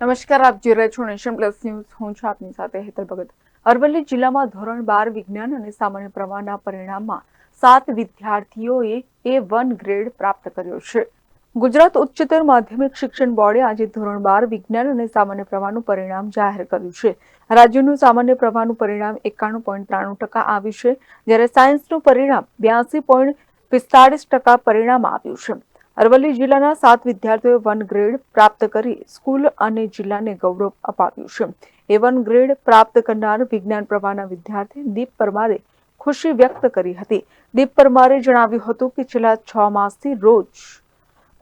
નમસ્કાર, આપ જોઈ રહ્યા છો નેશન પ્લસ ન્યૂઝ. હું છું આપની સાથે હેતલ ભગત. અરવલ્લી જિલ્લામાં ધોરણ બાર વિજ્ઞાન અને સામાન્ય પ્રવાહના પરિણામમાં સાત વિદ્યાર્થીઓએ એ વન ગ્રેડ પ્રાપ્ત કર્યો છે. ગુજરાત ઉચ્ચતર માધ્યમિક શિક્ષણ બોર્ડે આજે ધોરણ બાર વિજ્ઞાન અને સામાન્ય પ્રવાહનું પરિણામ જાહેર કર્યું છે. રાજ્યનું સામાન્ય પ્રવાહનું પરિણામ એકાણું પોઈન્ટ ત્રાણું ટકા આવ્યું છે, જ્યારે સાયન્સનું પરિણામ બ્યાસી પોઈન્ટ પિસ્તાળીસ ટકા પરિણામ આવ્યું છે. અરવલ્લી જિલ્લાના સાત વિદ્યાર્થીઓએ વન ગ્રેડ પ્રાપ્ત કરી સ્કૂલ અને જિલ્લાને ગૌરવ અપાવ્યું છે. એ વન ગ્રેડ પ્રાપ્ત કરનાર વિજ્ઞાન પ્રવાહના વિદ્યાર્થી દીપ પરમારે ખુશી વ્યક્ત કરી હતી. દીપ પરમારે જણાવ્યું હતું કે છેલ્લા છ માસથી રોજ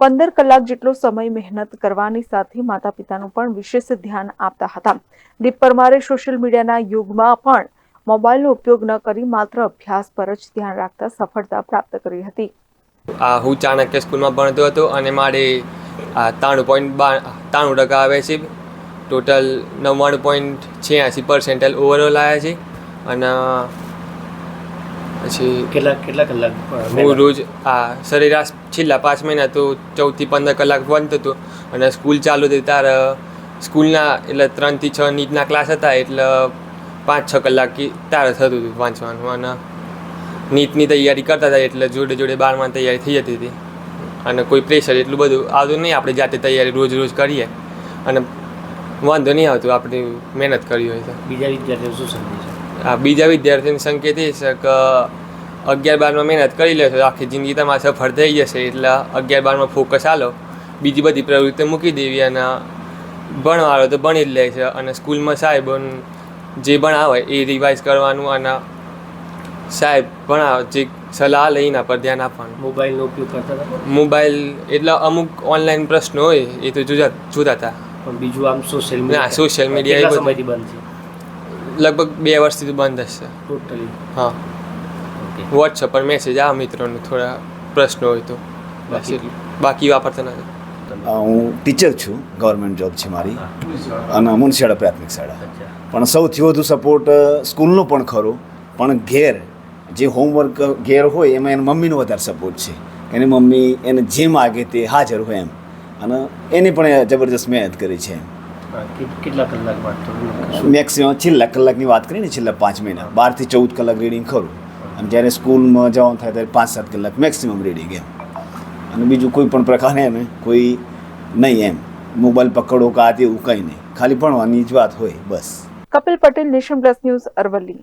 પંદર કલાક જેટલો સમય મહેનત કરવાની સાથે માતા પિતાનું પણ વિશેષ ધ્યાન આપતા હતા. દીપ પરમારે સોશિયલ મીડિયાના યુગમાં પણ મોબાઈલનો ઉપયોગ ન કરી માત્ર અભ્યાસ પર જ ધ્યાન રાખતા સફળતા પ્રાપ્ત કરી હતી. આ હું ચાણક્ય સ્કૂલમાં ભણતો હતો અને મારે ત્રાણું પોઈન્ટ બા ત્રાણું ટકા આવે છે. ટોટલ નવ્વાણું પોઈન્ટ છ્યાસી પર્સેન્ટેજ ઓવરઓલ આવ્યા છે. અને પછી કેટલા કેટલા કલાક હું રોજ આ સરેરાશ છેલ્લા પાંચ મહિના તો ચૌદથી પંદર કલાક ભણતો હતો. અને સ્કૂલ ચાલુ હતી ત્યારે સ્કૂલના એટલે ત્રણથી છ નીટના ક્લાસ હતા એટલે પાંચ છ કલાક તારે થતું હતું વાંચવાનું. અને નીટની તૈયારી કરતા હતા એટલે જોડે જોડે બારમાં તૈયારી થઈ જતી હતી. અને કોઈ પ્રેશર એટલું બધું આવતું નહીં આપણે જાતે તૈયારી રોજ રોજ કરીએ. અને વાંધો નહીં આવતું આપણે મહેનત કરી હોય તો. બીજા વિદ્યાર્થીઓ શું છે? આ બીજા વિદ્યાર્થીઓને સંકેત એ છે કે અગિયાર બારમાં મહેનત કરી લેશો આખી જિંદગી તમારે સફળ થઈ જશે. એટલે અગિયાર બારમાં ફોકસ આલો બીજી બધી પ્રવૃત્તિ મૂકી દેવી અને ભણવાળો તો ભણી જ લે છે. અને સ્કૂલમાં સાહેબ જે ભણાવે એ રિવાઇઝ કરવાનું અને સાહેબ પણ જે સલાહ લઈને એના પર ધ્યાન આપવાનું. મોબાઈલનો ઉપયોગ કરતા હતા? મોબાઈલ એટલે અમુક ઓનલાઈન પ્રશ્નો હોય એ તો જુદા જુદા હતા. પણ બીજું આમ સોશિયલ ના, સોશિયલ મીડિયા એ કેટલા સમયથી બંધ છે? લગભગ બે વર્ષથી તો બંધ હશે ટોટલી હા. ઓકે વોટ્સઅપ પર મેસેજ આ મિત્રોને થોડા પ્રશ્નો હોય તો. બાકી બાકી વાપરતા નથી. હું ટીચર છું ગવર્મેન્ટ જોબ છે મારી. અને મુનશિયાળા પ્રાથમિક શાળા. પણ સૌથી વધુ સપોર્ટ સ્કૂલનો પણ ખરો પણ ઘેર જે હોમવર્ક ઘેર હોય એમાં એની મમ્મીનો વધારે સપોર્ટ છે. એની મમ્મી એને જે માગે તે હાજર હોય એમ. અને એને પણ જબરદસ્ત મહેનત કરી છે કેટલા કલાક વાંચતો મેક્સિમમ છેલ્લા કલાકની વાત કરીને છેલ્લા પાંચ મહિના. બારથી ચૌદ કલાક રીડિંગ ખરું. અને જ્યારે સ્કૂલમાં જવાનું થાય ત્યારે પાંચ સાત કલાક મેક્સિમમ રીડિંગ એમ. અને બીજું કોઈ પણ પ્રકારે એને કોઈ નહીં એમ. મોબાઈલ પકડો કે આ તે કંઈ નહીં. ખાલી ભણવાની જ વાત હોય બસ. Kapil Patel nation plus news Aravalli.